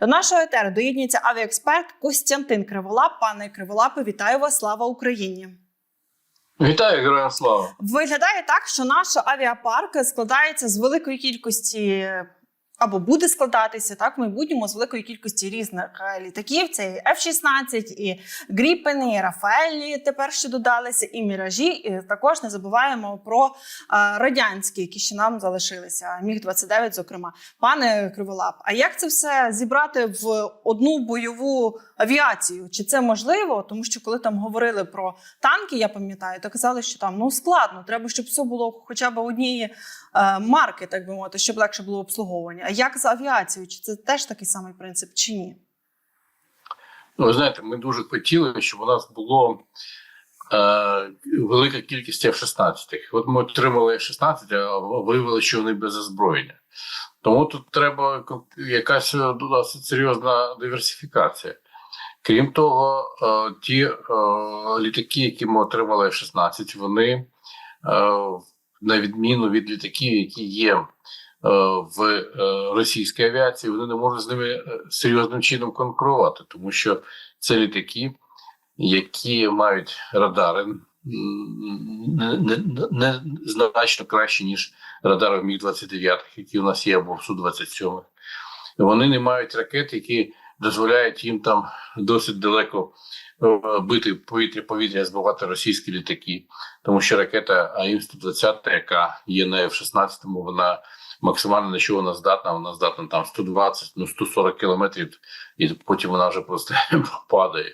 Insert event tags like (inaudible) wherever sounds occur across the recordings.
До нашого етеру доєднується авіаексперт Костянтин Криволап. Пане Криволапе, вітаю вас! Слава Україні! Вітаю, героям слава! Виглядає так, що наш авіапарк складається з великої кількості. Або буде складатися так в майбутньому з великої кількості різних е, літаків. Це і F-16, і Гріпени, і Рафаелі тепер ще додалися, і Міражі. І також не забуваємо про е, радянські, які ще нам залишилися. Міг 29 зокрема. Пане Криволап, а як це все зібрати в одну бойову авіацію? Чи це можливо? Тому що коли там говорили про танки, я пам'ятаю, то казали, що там ну складно. Треба, щоб все було хоча б однієї марки, так би мовити, щоб легше було обслуговування. А як з авіацією? Чи це теж такий самий принцип, чи ні? Ну, знаєте, ми дуже хотіли, щоб у нас було е, велика кількість F-16. От ми отримали F-16, а виявили, що вони без озброєння. Тому тут треба якась е, досить серйозна диверсифікація. Крім того, е, ті е, літаки, які ми отримали F-16, вони, е, на відміну від літаків, які є е, в е, російській авіації, вони не можуть з ними е, серйозним чином конкурувати, тому що це літаки, які мають радари не, не, не значно краще, ніж радари міг 29 які у нас є або в Су-27. Вони не мають ракет, які дозволяють їм там досить далеко бити повітря повітря, збивати російські літаки, тому що ракета АІМ-120, яка є на F-16, вона максимально на що вона здатна, вона здатна там 120, ну 140 кілометрів, і потім вона вже просто (laughs) падає.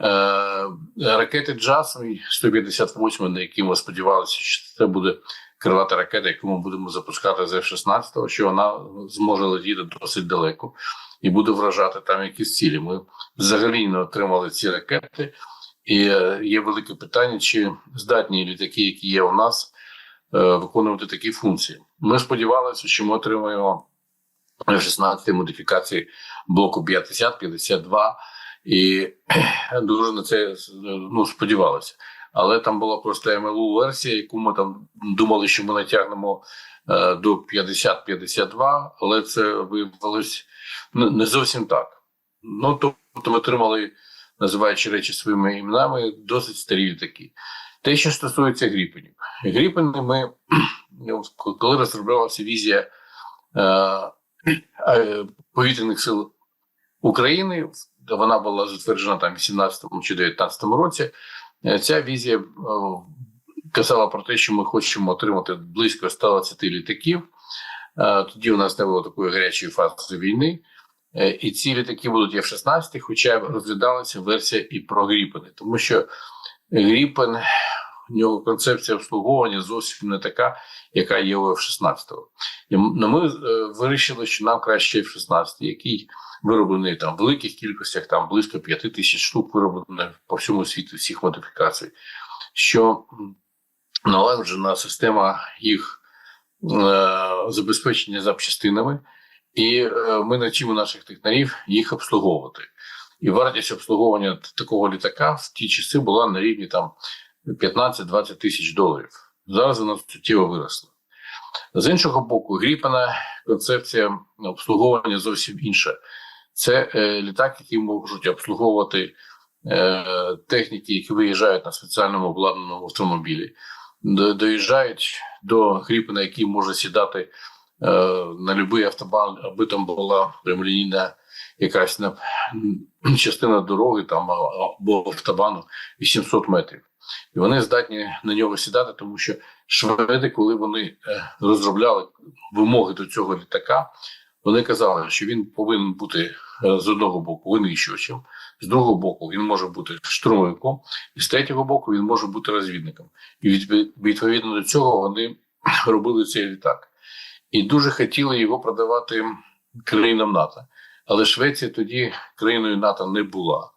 Е, ракети Джас 158, на які ми сподівалися, що це буде крилата ракета, яку ми будемо запускати з F-16, що вона зможе летіти досить далеко і буде вражати там якісь цілі. Ми взагалі не отримали ці ракети, і е, є велике питання, чи здатні літаки, які є у нас, е, виконувати такі функції. Ми сподівалися, що ми отримаємо F-16 модифікації блоку 50-52, і дуже на це ну, сподівалися. Але там була просто МЛУ версія, яку ми там думали, що ми натягнемо е, до 50-52, але це виявилось ну, не зовсім так. Ну тобто ми отримали, називаючи речі своїми іменами, досить старі літаки. Те, що стосується гріпенів, гріпени ми (clears throat) коли розроблялася візія е, повітряних сил України, вона була затверджена там в 18 чи 19 році. Е, Ця візія е, казала про те, що ми хочемо отримати близько 120 літаків. Е, Тоді у нас не було такої гарячої фази війни. І ці літаки будуть F-16, хоча розглядалася версія і про Гріпени, тому що Гріпен, в нього концепція обслуговування зовсім не така, яка є у F-16. Ну, ми е, вирішили, що нам краще F-16, який вироблений там в великих кількостях, там близько 5 тисяч штук вироблено по всьому світу всіх модифікацій, що налагоджена система їх е, забезпечення запчастинами, і е, ми навчимо наших технарів їх обслуговувати. І вартість обслуговування такого літака в ті часи була на рівні там 15-20 тисяч доларів. Зараз вона суттєво виросла. З іншого боку, Гріпена концепція обслуговування зовсім інша. Це е, літак, який можуть обслуговувати е, техніки, які виїжджають на спеціальному обладнаному автомобілі, доїжджають до Гріпена, який може сідати е, на будь-який автобан, аби там була прямолінійна якась на, частина дороги там або автобану 800 метрів. І вони здатні на нього сідати, тому що шведи, коли вони е, розробляли вимоги до цього літака, вони казали, що він повинен бути е, з одного боку винищувачем, з другого боку він може бути штурмовиком, і з третього боку він може бути розвідником. І відповідно до цього вони (clears throat) робили цей літак. І дуже хотіли його продавати країнам НАТО. Але Швеція тоді країною НАТО не була.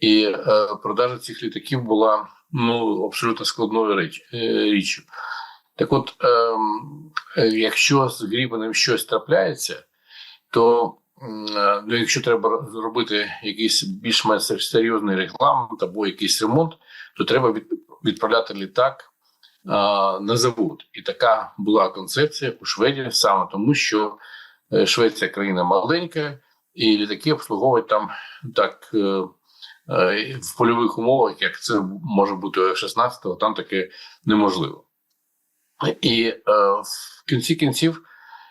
І е, продажа цих літаків була ну абсолютно складною реч, е, річчю. Так, от, е, якщо з Грібанем щось трапляється, то е, ну, якщо треба зробити якийсь більш-менш серйозний регламент або якийсь ремонт, то треба від, відправляти літак а, на завод. І така була концепція у Шведії саме тому, що е, Швеція країна маленька, і літаки обслуговують там так е, е, в польових умовах, як це може бути у F-16, там таке неможливо. І е, в кінці кінців,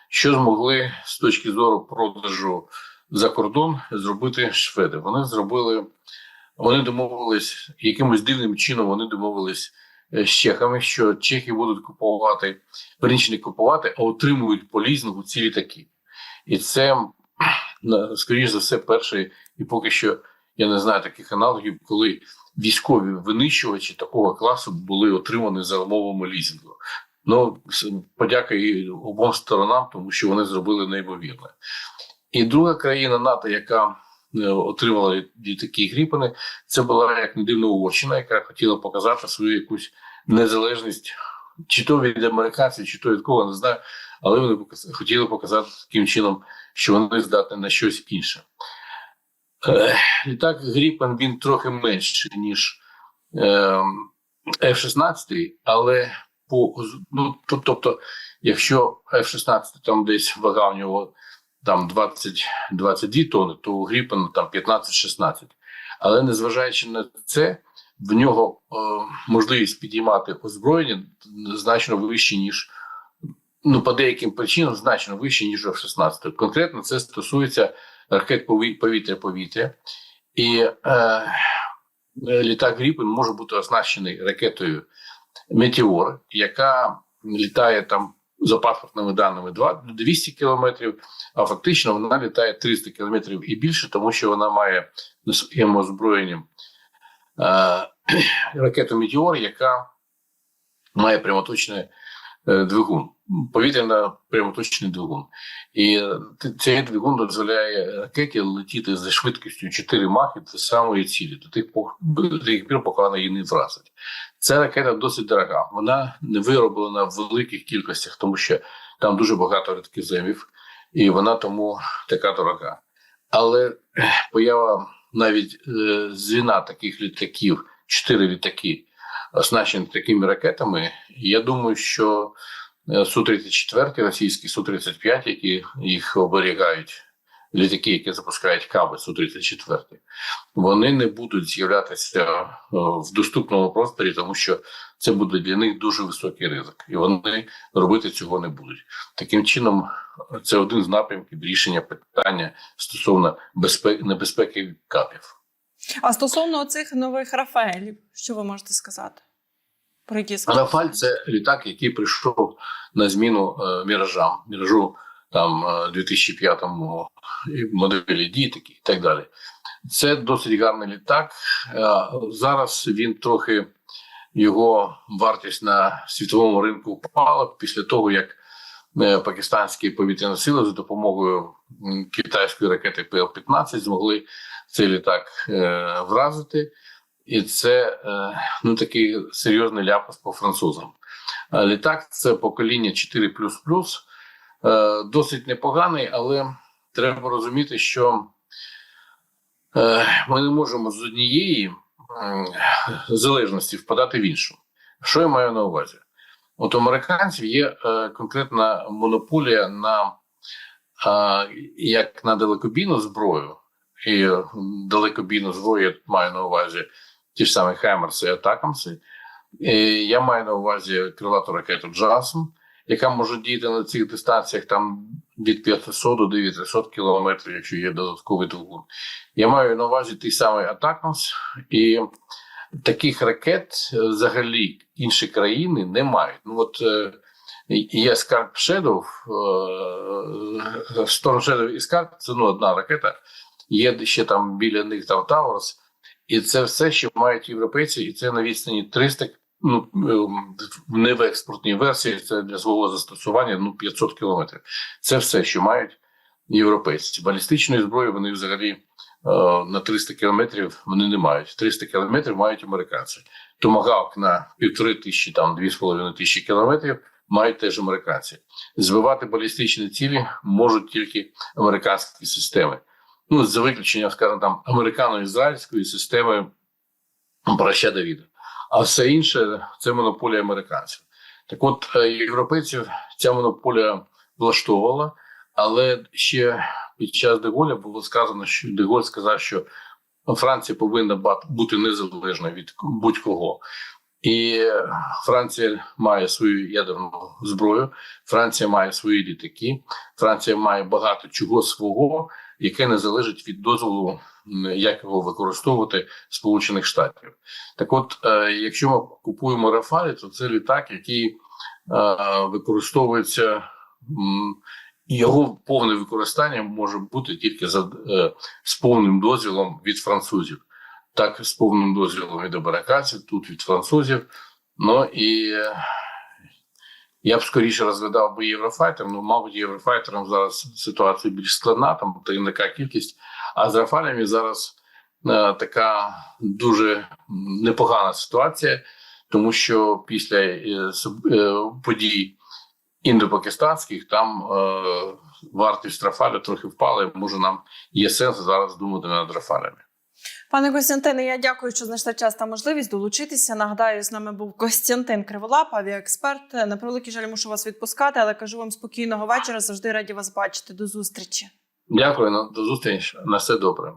що змогли з точки зору продажу за кордон зробити шведи? Вони зробили, вони домовились якимось дивним чином. Вони домовились е, з чехами, що чехи будуть купувати, верніше не купувати, а отримують по лізингу ці літаки. І це, скоріш за все, перший, і поки що я не знаю таких аналогів, коли військові винищувачі такого класу були отримані за умовами лізингу. Ну, подяка і обом сторонам, тому що вони зробили неймовірне. І друга країна НАТО, яка е, отримала літаки Гріпени, це була як не дивно Угорщина, яка хотіла показати свою якусь незалежність, чи то від американців, чи то від кого, не знаю. Але вони хотіли показати таким чином, що вони здатні на щось інше. Е, Літак Гріпен він трохи менший, ніж е, F-16, але по ну, то- тобто, якщо F-16 там десь вага в нього там 20 22 тонни, то у Гріпена там 15-16. Але незважаючи на це, в нього е, можливість підіймати озброєння значно вище, ніж ну по деяким причинам значно вище, ніж у F-16. Конкретно це стосується ракет повітря-повітря. І е, літак Гріпен може бути оснащений ракетою Метеор, яка літає там за паспортними даними 200 кілометрів, а фактично вона літає 300 кілометрів і більше, тому що вона має на своєму озброєнні е, ракету Метеор, яка має прямоточний е, двигун, повітряно прямоточний двигун. І е, цей двигун дозволяє ракеті летіти зі швидкістю 4 махи до самої цілі, до тих до пір, поки вона її не вразить. Ця ракета досить дорога. Вона не вироблена в великих кількостях, тому що там дуже багато рідкоземів, і вона тому така дорога. Але е, поява навіть е, звіна таких літаків, чотири літаки, оснащені такими ракетами. Я думаю, що е, Су-34 російські, Су-35, які їх оберігають, літаки, які запускають каби Су-34, вони не будуть з'являтися е, в доступному просторі, тому що це буде для них дуже високий ризик, і вони робити цього не будуть. Таким чином, це один з напрямків рішення питання стосовно безпеки небезпеки капів. А стосовно цих нових Рафаелів, що ви можете сказати? Про які Рафаль це літак, який прийшов на зміну е, міражам, міражу там е, 2005 моделі дітки і так далі. Це досить гарний літак. Е, зараз він трохи його вартість на світовому ринку впала після того, як е, пакистанські повітряні сили за допомогою китайської ракети ПЛ-15 змогли цей літак е, вразити. І це е, ну такий серйозний ляпас по французам. Е, Літак це покоління 4 е, досить непоганий, але треба розуміти, що е, ми не можемо з однієї м, залежності впадати в іншу. Що я маю на увазі? От у американців є е, конкретна монополія на е, як на далекобійну зброю, і е, далекобійну зброю я маю на увазі ті ж самі Хаймерси і Атакамси. І я маю на увазі крилату ракету Джасм, яка може діяти на цих дистанціях там від 500 до 900 кілометрів, якщо є додатковий двигун. Я маю на увазі той самий Атакамс, і таких ракет е, взагалі інші країни не мають. Ну от е, є Скарп Shadow, Storm і Скарп це ну, одна ракета. Є ще там біля них там Таурус. І це все, що мають європейці, і це на відстані 300, ну ем, не в експортній версії, це для свого застосування ну 500 кілометрів. Це все, що мають європейці. Балістичної зброї вони взагалі е, на 300 кілометрів вони не мають. 300 кілометрів мають американці. Томагавк на півтори тисячі, там 2,5 тисячі кілометрів мають теж американці. Збивати балістичні цілі можуть тільки американські системи ну за виключенням, скажімо, там американо-ізраїльської системи проща Давіда. А все інше це монополія американців. Так от е, європейців ця монополія влаштовувала, але ще під час Деголя було сказано, що Деголь сказав, що Франція повинна бути незалежна від будь-кого. І Франція має свою ядерну зброю, Франція має свої літаки, Франція має багато чого свого, яке не залежить від дозволу, як його використовувати Сполучених Штатів. Так, от, е, якщо ми купуємо Рафалі, то це літак, який е, використовується. Його повне використання може бути тільки за е, з повним дозвілом від французів, так з повним дозвілом від американців, тут від французів. Ну і я б скоріше розглядав би Єврофайтер. Ну, мабуть, єврофайтерам зараз ситуація більш складна, там та така кількість. А з Рафалями зараз е, така дуже непогана ситуація, тому що після е, е, подій індопакистанських там е, вартість Рафаля трохи впала. і Може, нам є сенс зараз думати над Рафалями. Пане Костянтине, я дякую, що знайшли час та можливість долучитися. Нагадаю, з нами був Костянтин Криволап, авіаексперт. На превеликий жаль, мушу вас відпускати, але кажу вам спокійного вечора. Завжди раді вас бачити. До зустрічі. Дякую, на- до зустрічі. На все добре.